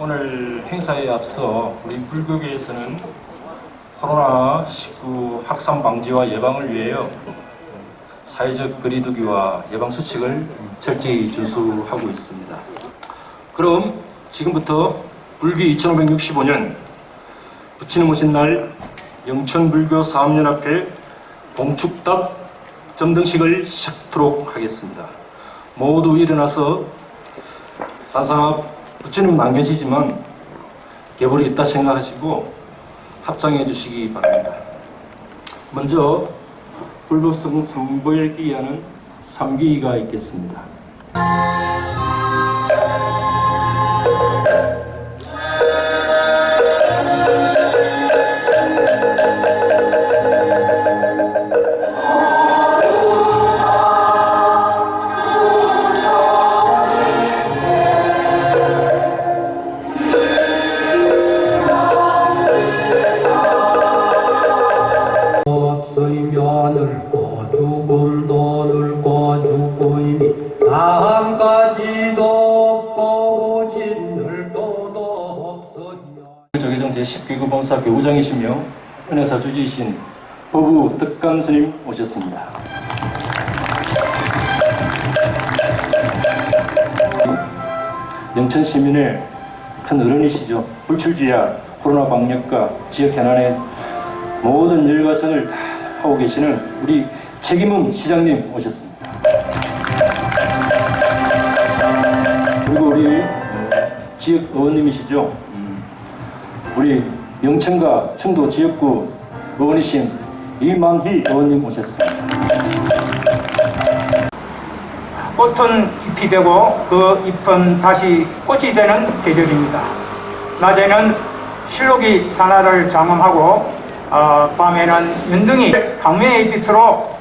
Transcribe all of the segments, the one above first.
오늘 행사에 앞서 우리 불교계에서는 코로나19 확산 방지와 예방을 위하여 사회적 거리두기와 예방 수칙을 철저히 준수하고 있습니다. 그럼 지금부터 불기 2565년 부처님 오신 날 영천불교 사업연합회 봉축답 점등식을 시작하도록 하겠습니다. 모두 일어나서 단상합 부처님은 안 계시지만 계보리 있다 생각하시고 합장해 주시기 바랍니다. 먼저 불법성 삼보열기 하는 삼기가 있겠습니다. 조계종 제19급 봉사 교 우장이시며 은혜사 주지이신 법우 덕간 스님 오셨습니다. 영천 시민의 큰 어른이시죠. 불출주야 코로나 방역과 지역 현안의 모든 열과성을 다 하고 계시는 우리 책임은 시장님 오셨습니다. 지역 의원님이시죠. 음, 우리 영천과 청도 지역구 의원이신 이만희 의원님 오셨습니다. 꽃은 잎이 되고 그 잎은 다시 꽃이 되는 계절입니다. 낮에는 실록이 산하를 장엄하고 어, 밤에는 연등이 강매의 빛으로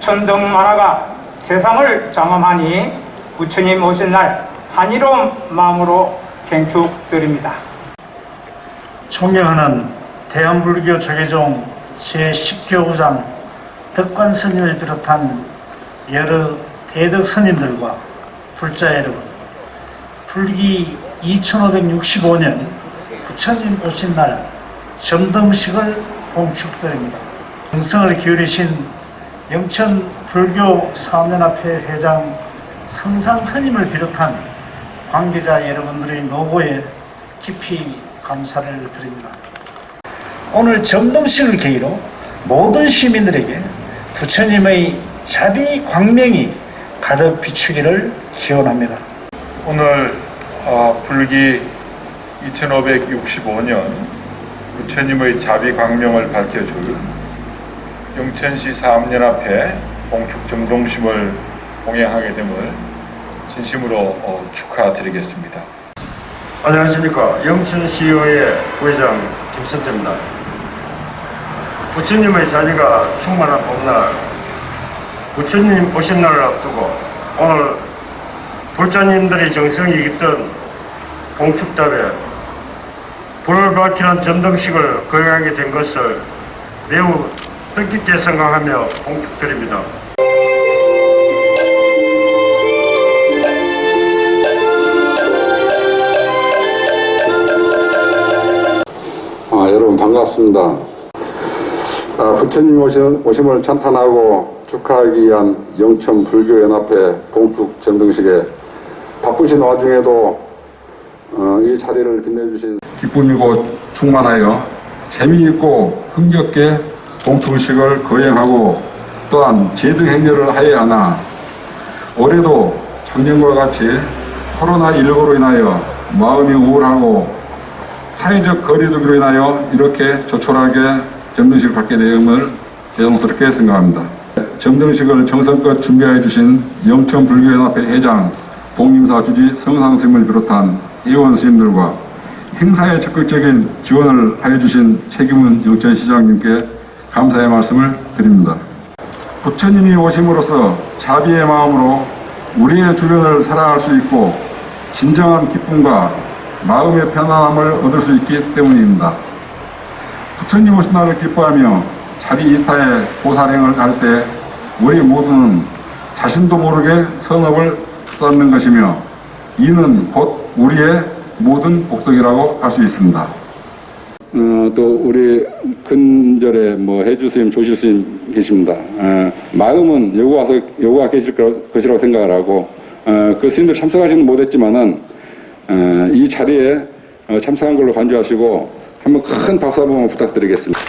천등 만화가 세상을 장엄하니 부처님 오신 날 한이로운 마음으로 경축드립니다. 존경하는 대한불교 조계종 제10교구장 덕관 스님을 비롯한 여러 대덕 스님들과 불자 여러분, 불기 2565년 부처님 오신 날 점등식을 봉축드립니다. 정성을 기울이신 영천 불교 사업연합회 회장 성상 스님을 비롯한 관계자 여러분들의 노고에 깊이 감사를 드립니다. 오늘 점등식을 계기로 모든 시민들에게 부처님의 자비 광명이 가득 비추기를 기원합니다. 오늘 어, 불기 2565년 부처님의 자비 광명을 밝혀줄 영천시 사업연합회 봉축 점동심을 봉행하게 됨을 진심으로 어, 축하드리겠습니다. 안녕하십니까 영천시의회 부회장 김선재입니다 부처님의 자리가 충만한 봄날 부처님 오신 날을 앞두고 오늘 불자님들의 정성이 깃든 봉축답에 불을 밝히는 점등식을 거행하게 된 것을 매우 뜻깊게 생각하며 봉축드립니다. 여러분 반갑습니다. 아, 부처님 오신, 오심을 찬탄하고 축하하기 위한 영천 불교연합회 봉축 점등식에 바쁘신 와중에도 어, 이 자리를 빛내주신 기쁨이고 충만하여 재미있고 흥겹게 봉축식을 거행하고 또한 제등 행렬을 하여야 하나 올해도 작년과 같이 코로나19로 인하여 마음이 우울하고 사회적 거리두기로 인하여 이렇게 조촐하게 점등식을 받게 됨을 죄송스럽게 생각합니다. 점등식을 정성껏 준비해 주신 영천불교연합회 회장 봉임사 주지 성상스님을 비롯한 의원 스님들과 행사에 적극적인 지원을 하여 주신 책임은 영천시장님께 감사의 말씀을 드립니다. 부처님이 오심으로써 자비의 마음으로 우리의 주변을 사랑할 수 있고 진정한 기쁨과 마음의 편안함을 얻을 수 있기 때문입니다. 부처님 오신 날을 기뻐하며 자비 이타의 보살행을 할때 우리 모두는 자신도 모르게 선업을 쌓는 것이며 이는 곧 우리의 모든 복덕이라고 할 수 있습니다. 어, 또 우리 근절에 뭐 해주 스님, 조실 스님 계십니다. 어, 마음은 여호와서 여호와 계실 거- 것이라고 생각을 하고 어, 그 스님들 참석하지는 못했지만은 어, 이 자리에 어, 참석한 걸로 간주하시고 한번 큰 박수 한번 부탁드리겠습니다.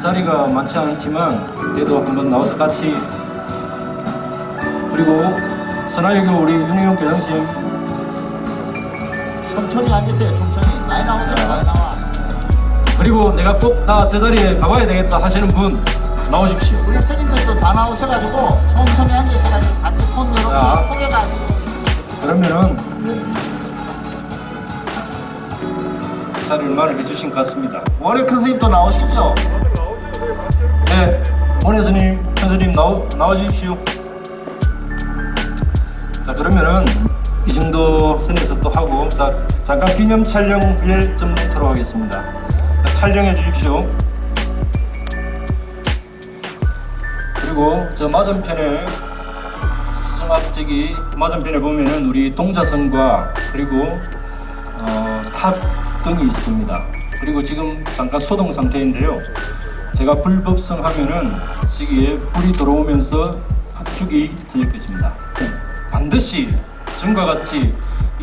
자리가 많지 않지만 그래도 한번 나와서 같이 그리고 선화유교 우리 윤희용 교장님 천천히 앉으세요, 천천히. 많이 나오세요, 많이 나와. 그리고 내가 꼭 나 저 자리에 가봐야 되겠다 하시는 분 나오십시오. 우리 스님들도 다 나오셔가지고 천천히 앉으셔가지고 같이 손 이렇게 자. 포개가지고 그러면은 자리를 마련해 주신 것 같습니다. 원래 큰 스님도 나오시죠? 네, 원혜 스님, 현 스님 나오, 나와 주십시오. 자, 그러면은 이 정도 선에서 또 하고 자, 잠깐 기념 촬영 후에 좀 놓도록 하겠습니다. 자, 촬영해 주십시오. 그리고 저 맞은편에 성악적이 맞은편에 보면은 우리 동자성과 그리고 어, 탑 등이 있습니다. 그리고 지금 잠깐 소동 상태인데요. 제가 불법성 하면은 시기에 불이 들어오면서 폭죽이 터질 것입니다. 반드시 전과 같이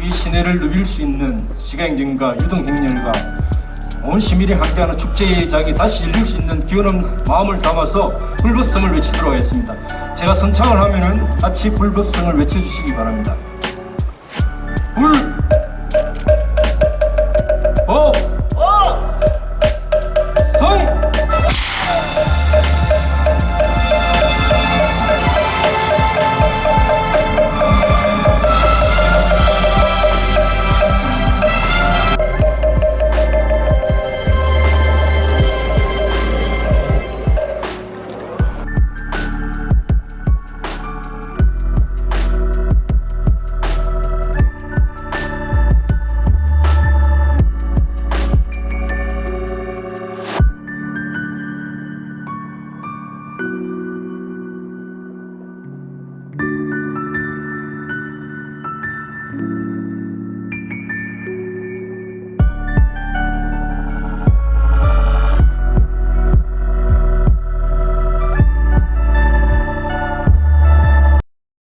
이 시내를 누빌 수 있는 시가행진과 유동행렬과 온 시민이 함께하는 축제장이 다시 열릴 수 있는 기원한 마음을 담아서 불법성을 외치도록 하겠습니다. 제가 선창을 하면은 같이 불법성을 외쳐주시기 바랍니다. 불